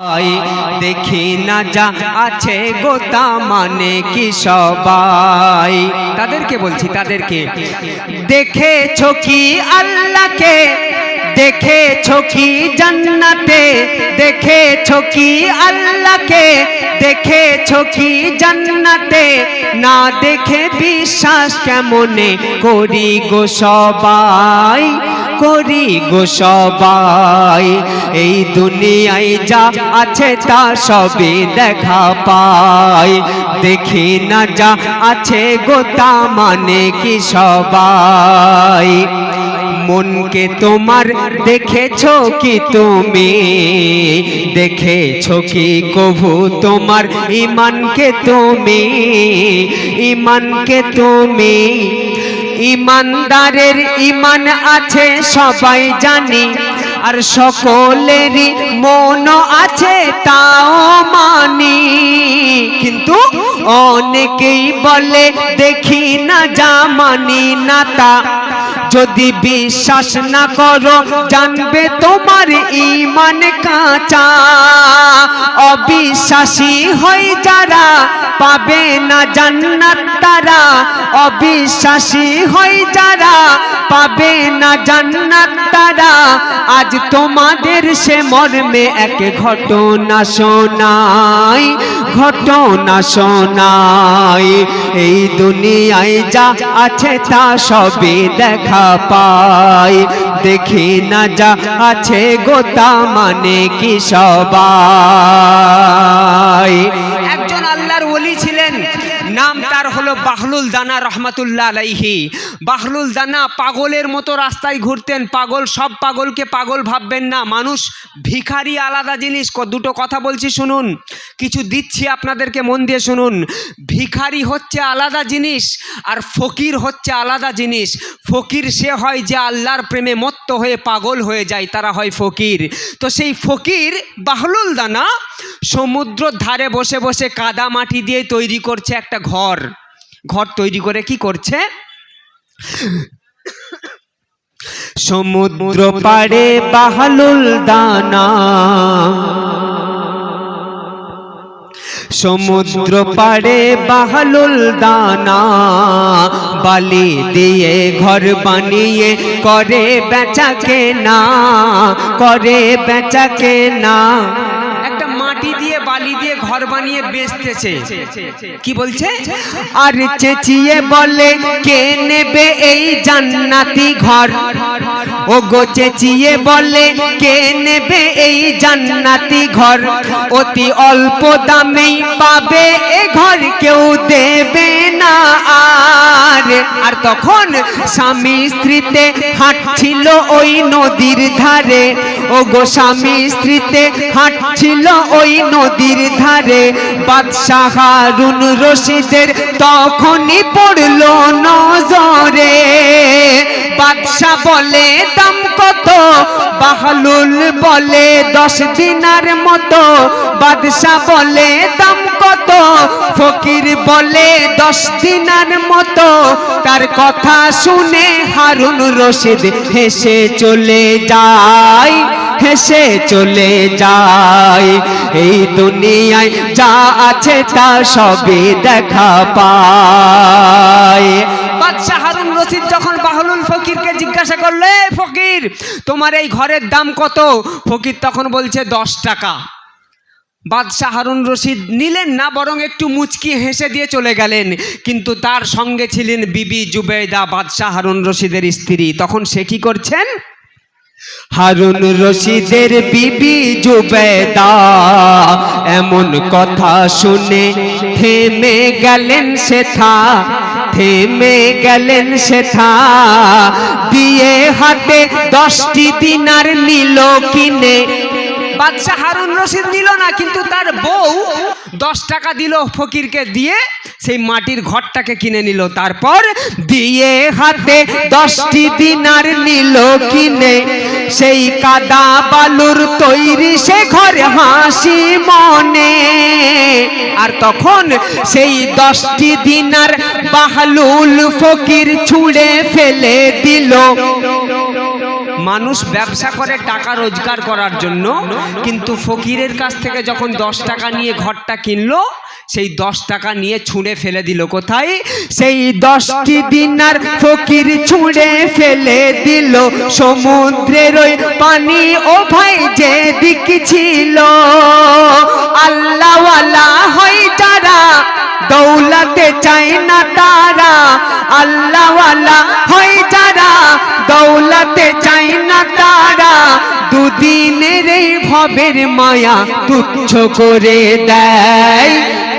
I, দেখি না যা আছে গোতা মানে কি সবাই। তাদেরকে বলছি, তাদেরকে। দেখেছ কি আল্লাহকে? দেখেছ কি জান্নাতে? দেখেছ কি আল্লাহকে? দেখেছ কি জান্নাতে? না দেখে বিশ্বাস কেমনে করি গো সবাই? করি গো সবাই। এই দুনিয়ায় যা আছে তা সবে দেখা পাই। দেখি না যা আছে গো তা মানে কি সবাই? মনকে তোমার দেখেছ কি তুমি? দেখেছ কি কভু তোমার ইমানকে তুমি? ইমানকে তুমি ইমানদারের ইমান আছে, সবাই জানি। আর সকলেরই মন আছে, তাও মানি। কিন্তু অনেকেই বলে, দেখি না যা মানি না তা। যদি বিশ্বাস না করো, জানবে তোমার ইমান কাঁচা। অবিশ্বাসী হই যারা পাবে না জান্নাত তারা। অবিশ্বাসী হই যারা পাবে না জান্নাত তারা। আজ তোমাদের সে মর্মে এক ঘটনা শোনাই ঘটনা শোনাই। এই দুনিয়ায় যা আছে তা সবই দেখা পাই। দেখি না যা আছে গোতা মানে কি সবাই? তার হলো বাহলুল দানা রহমাতুল্লাহ আলাইহি। বাহলুল দানা পাগলের মতো রাস্তায় ঘুরতেন, পাগল সব পাগলকে পাগল ভাববেন না। মানুষ ভিখারি আলাদা জিনিস দুটো কথা বলছি শুনুন। কিছু দিচ্ছি আপনাদেরকে মন দিয়ে শুনুন। ভিখারি হচ্ছে আলাদা জিনিস আর ফকির হচ্ছে আলাদা জিনিস। ফকির সে হয় যে আল্লাহর প্রেমে মত্ত হয়ে পাগল হয়ে যায়, তারা হয় ফকির। তো সেই ফকির বাহলুল দানা সমুদ্র ধারে বসে বসে কাদা মাটি দিয়ে তৈরি করছে একটা ঘর। ঘর তৈরি করে কি করছে? সমুদ্র পাড়ে বাহালুল দানা। সমুদ্র পাড়ে বাহলুল দানা। বালি দিয়ে ঘর বানিয়ে করে বেচাকে না করে বেচাকে না একটা মাটি দিয়ে বালি দিয়ে ঘর বানিয়ে বেচতেছে। কি বলছে? আর চেঁচিয়ে বলে, কে নেবে এই জান্নাতি ঘর? ও গো চেঁচিয়ে বলে, কে নেবে এই জান্নাতি ঘর? অতি অল্প দামেই পাবে, এ ঘর কেউ দেবে না। আর আর তখন স্বামী স্ত্রীতে হাঁটছিল ওই ধারে ও গো স্বামী স্ত্রীতে হাঁটছিল ওই নদীর ধারে। বাদশাহ হারুন রশিদের তখনই পড়ল নজরে। বাদশাহ বলে, দাম কত? বাহলুল বলে, দশ দিনার মতো। বাদশাহ বলে, দাম কত? ফকির বলে, দশ দিনার মতো। তার কথা শুনে হারুন রশিদ হেসে চলে যায়। হেসে চলে যায়। এই দুনিয়ায় যা আছে তা সবই দেখা পায়। বাদশাহ হারুন রশিদ যখন বাহলুল ফকিরকে জিজ্ঞাসা করলে ফকির, তোমার এই ঘরের দাম কত? ফকির তখন বলছে, দশ টাকা। বাদশাহ হারুন রশিদ নিলেন না, বরং একটু মুচকি হেসে দিয়ে চলে গেলেন। কিন্তু তার সঙ্গে ছিলেন বিবি জুবেদা বাদশাহ হারুন রশিদের স্ত্রী। তখন সে কি করছেন? হারুন রশিদের বিবি জুবেদা এমন কথা শুনে থেমে গেলেন সেথা থেমে গেলেন সেথা দিয়ে হাতে দশটি দিনার নিল কিনে। বাদশাহ হারুন রশিদ নিল না কিন্তু তার বউ দশ টাকা দিল ফকিরকে দিয়ে সেই মাটির ঘরটাকে কিনে নিল। তারপর দিয়ে হাতে দশটি দিনার নিল কিনে। সেই কাদা বালুর তৈরি সে ঘরে হাসি মনে। আর তখন সেই দশটি দিনার বাহলুল ফকির ছুঁড়ে ফেলে দিল। মানুষ ব্যবসা করে টাকা রোজগার করার জন্য, কিন্তু ফকিরের কাছ থেকে যখন দশ টাকা নিয়ে ঘরটা কিনলো সেই দশ টাকা নিয়ে ছুঁড়ে ফেলে দিল। কোথায়? সেই দশটি দিনার ফকির ছুঁড়ে ফেলে দিল। সমুদ্রের ওই পানি ও ভাই যে দিক ছিল আল্লাহওয়ালা হয় যারা দৌলাতে চাই না তারা আল্লাহওয়ালা হয় যারা দৌলতে চাই না তারা দুদিনের এই ভবের মায়া তুচ্ছ করে দেয়।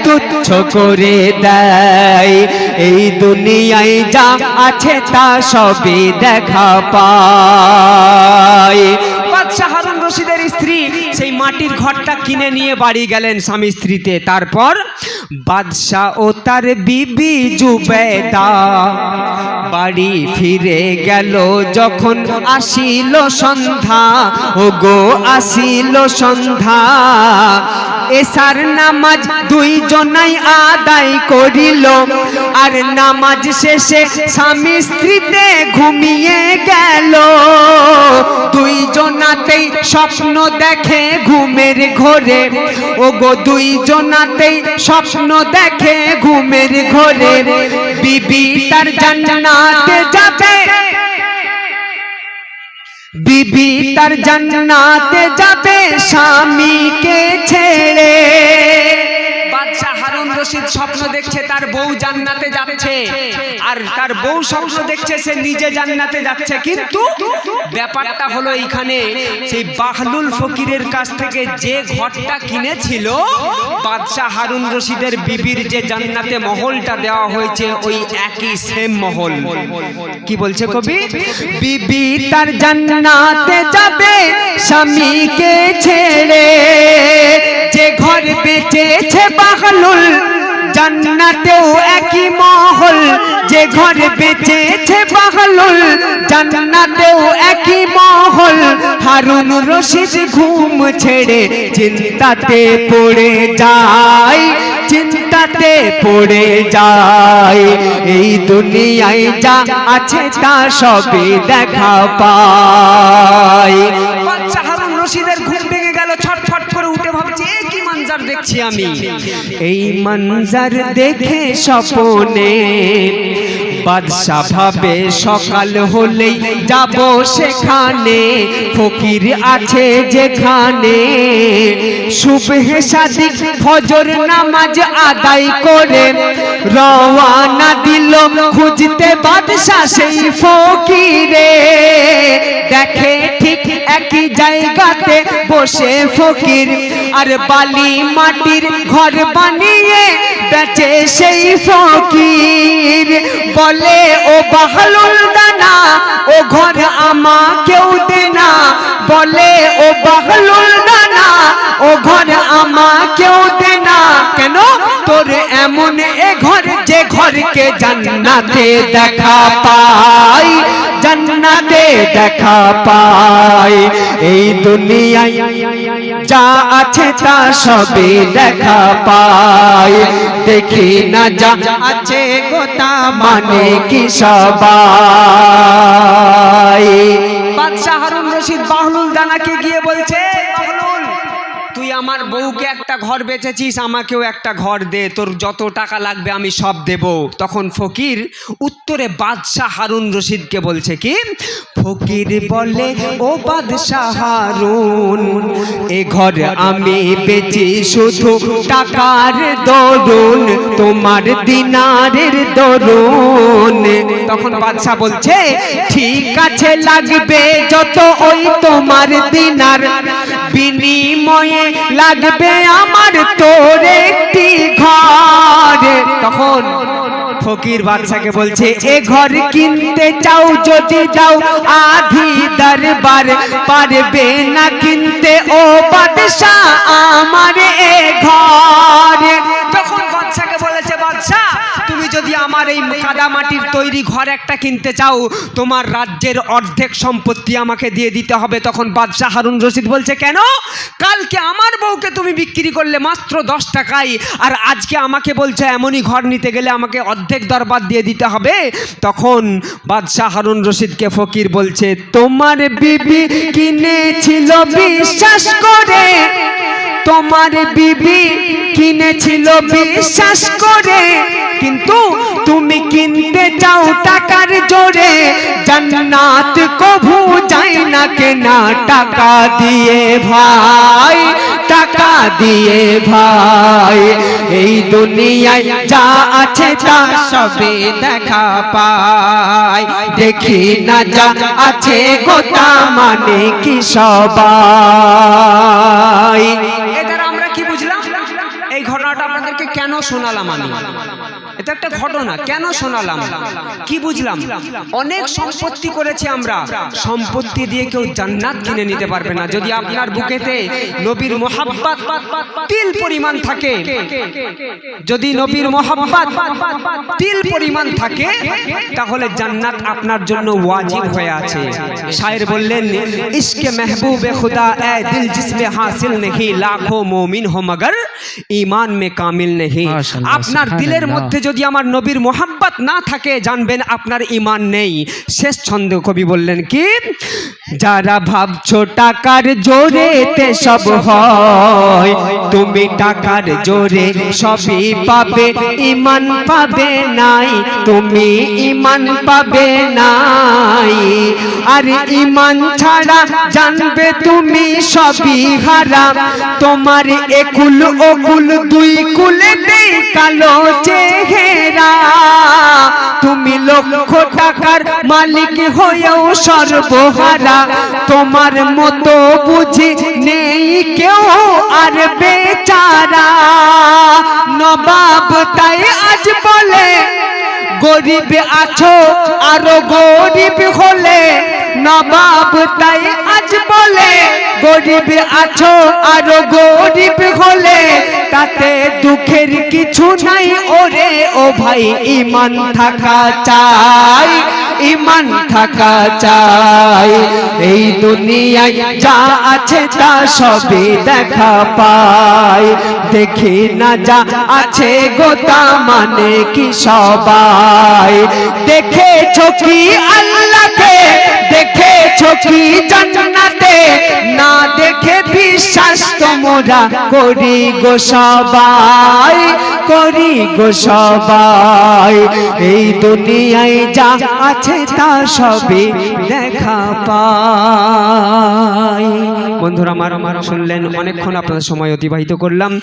তুচ্ছ করে দেয়। এই দুনিয়ায় যা আছে তা সবই দেখা পায়। বাদশাহ হারুন রশিদের স্ত্রী সেই মাটির ঘরটা কিনে নিয়ে বাড়ি গেলেন স্বামী স্ত্রীতে। তারপর বাদশাহ ও তার বিবি জুবেদা বাড়ি ফিরে গেল যখন আসিল সন্ধ্যা। ও গো আসিল সন্ধ্যা। এসার নামাজ দুই জনাই আদায় করিল। আর নামাজ শেষে স্বামী স্ত্রীতে ঘুমিয়ে গেল। দুই জনাতেই স্বপ্ন দেখে ঘুমের ঘোরে। ও গো দুই জনাতেই স্বপ্ন দেখে ঘুমের ঘরে বিবি তার জান্নাতে যাবে। বিবি তার জান্নাতে যাবে স্বামীকে ছেড়ে। স্বপ্ন দেখছে, তার বউ জান্নাতে যাচ্ছে। আর তার বউ স্বপ্ন দেখছে, সে নিজে জান্নাতে যাচ্ছে। কিন্তু ব্যাপারটা হলো এইখানে, সেই বাহলুল ফকিরের কাছ থেকে যে ঘরটা কিনেছিল, বাদশাহ হারুন রশিদের বিবির যে জান্নাতে মহলটা দেওয়া হয়েছে, ওই একই সেম মহল। কি বলছে কবি? বিবি তার জান্নাতে যাবে, স্বামীকে ছেড়ে, যে ঘর বেঁচেছে বাহলুল জান্নাতেও একই মহল, যে ঘর বেঁচেছে বাহলুল, জান্নাতেও একই মহল। হারুন রশিদ ঘুম ছেড়ে চিন্তাতে পড়ে যায়, চিন্তাতে পড়ে যায়। এই দুনিয়ায় যা আছে তা সবই দেখা বাচ্চা হারুন রশিদের ঘুম কি মানজার দেখছি আমি। এই মঞ্জার দেখে স্বপনে বাদশা ভাবে সকাল হলেই যাব সেখানে। ফকির আছে যেখানে। শুভে সাদিক ফজর নামাজ আদায় করে। রওয়ানা দিল খুঁজতে বাদশা সেই ফকিরে। দেখে ঠিক একই জায়গাতে বসে ফকির। আর বালি মাটির ঘর বানিয়ে বেচে সেই ফকির। বলে, ও বাহলুল দানা, ও ঘর আমাকেও দেনা বলে, ও বাহলুল দানা, ও ঘর আমাকেও দেনা কেন? তোর এমন এ ঘর যে ঘরকে জান্নাতে দেখা পাই জান্নাতে দেখা পাই এই দুনিয়ায় যা আছে তা সবে দেখা পায় দেখি না যা আছে গোতা মানে কি সবাই। বাদশাহ হারুন রশিদ বাহলুল দানাকে গিয়ে বলছে আমার বউকে একটা ঘর বেচেছিস, আমাকেও একটা ঘর দে, তোর যত টাকা লাগবে আমি সব দেব। তখন ফকির উত্তরে বাদশাহ হারুন রশিদকে বলছে, কি? ফকির বলে, ও বাদশাহ হারুন, এ ঘর আমি বেচি শুধু টাকার দরুন, তোমার দিনারের দরুন। তখন বাদশাহ বলছে, ঠিক আছে, লাগবে যত ওই তোমার দিনার। বিনিময়ে লাগবে আমার তোর একটি ঘর। তখন ফকির বাচ্চাকে বলছে, এ ঘর কিনতে চাও, যদি দাও, আধি দরবার পারবে না কিনতে। ও বাদশাহ, আমার এ ঘর। তখন যদি আমার এই কাদা মাটির তৈরি ঘর একটা কিনতে চাও, তোমার রাজ্যের অর্ধেক সম্পত্তি আমাকে দিয়ে দিতে হবে। তখন বাদশাহ হারুন রশিদ বলছে, কেন? কালকে আমার বউকে তুমি বিক্রি করলে মাত্র দশ টাকায় আর আজকে আমাকে বলছে এমনই ঘর নিতে গেলে আমাকে অর্ধেক দরবার দিয়ে দিতে হবে? তখন বাদশাহ হারুন রশিদকে ফকির বলছে, তোমার বিবি কিনেছিল, বিশ্বাস করে? তোমার বিবি কিনেছিল বিশ্বাস করে। কিন্তু তুমি কিনতে চাও টাকার জোরে। জান্নাত কভু যায় না কেনা টাকা দিয়ে ভাই, টাকা দিয়ে ভাই। এই দুনিয়ায় যা আছে তা সবে দেখা পাই দেখি না যা আছে গোটা মানে কি সবাই এদের আমরা কি বুঝলাম এই ঘটনাটা আপনাদেরকে কেন শোনালাম আমি এটা একটা ঘটনা। কেন শোনালাম? কি বুঝলাম? অনেক সম্পত্তি করেছি আমরা। সম্পত্তি দিয়ে কেউ জান্নাত কিনে নিতে পারবে না। যদি আপনার বুকেতে নবীর মোহাব্বত তিল পরিমাণ থাকে যদি নবীর মোহাব্বত তিল পরিমাণ থাকে তাহলে জান্নাত আপনার জন্য ওয়াজিব হয়ে আছে। শায়ের বললেন ইশকে মেহবুবে খুদা এ দিল জিসমে হাসিল নেহি লাখো মোমিন হো মগর ইমান মে কামিল নেহি। আপনার দিলের মধ্যে যদি আমার নবীর মোহাব্বত না থাকে, জানবেন আপনার ইমান নেই। শেষ ছন্দ কবি বললেন কি? যারা ভাবছ টাকার জোরেতে সব হয়, তুমি টাকার জোরে সবই পাবে ইমান পাবে নাই, তুমি ইমান পাবে নাই। আর ইমান ছাড়া জানবে তুমি সবই হারা, তোমার একুল ওকুল দুই কুলে কালো কালো চেহারা তুমি লক্ষ টাকার মালিক হয়েও সর্বহারা। তোমার মতো বুঝি নেই কেউ আর বেচারা। নবাব তাই আজ বলে গরিব আছো, আরও গরিব হলে নবাব তাই আজ বলে, গরিব আছো, আরও গরিব হলে তাতে দুঃখের কিছু নাই। ওরে ও ভাই ইমান থাকা চাই। ইমান থাকা চাই। এই দুনিয়ায় যা আছে তা সবই দেখা পাই। দেখি না যা আছে গোতা মানে কি সবাই? দেখেছ কি আল্লাহকে? দেখেছ কি জান্নাতে না দেখে বিশ্বাস তোমরা করি গো সবাই, করি গো সবাই। এই দুনিয়ায় যা আছে তা সবই দেখা পাই। বন্ধুরা, আমার আমার শুনলেন, অনেকক্ষণ আপনার সময় অতিবাহিত করলাম।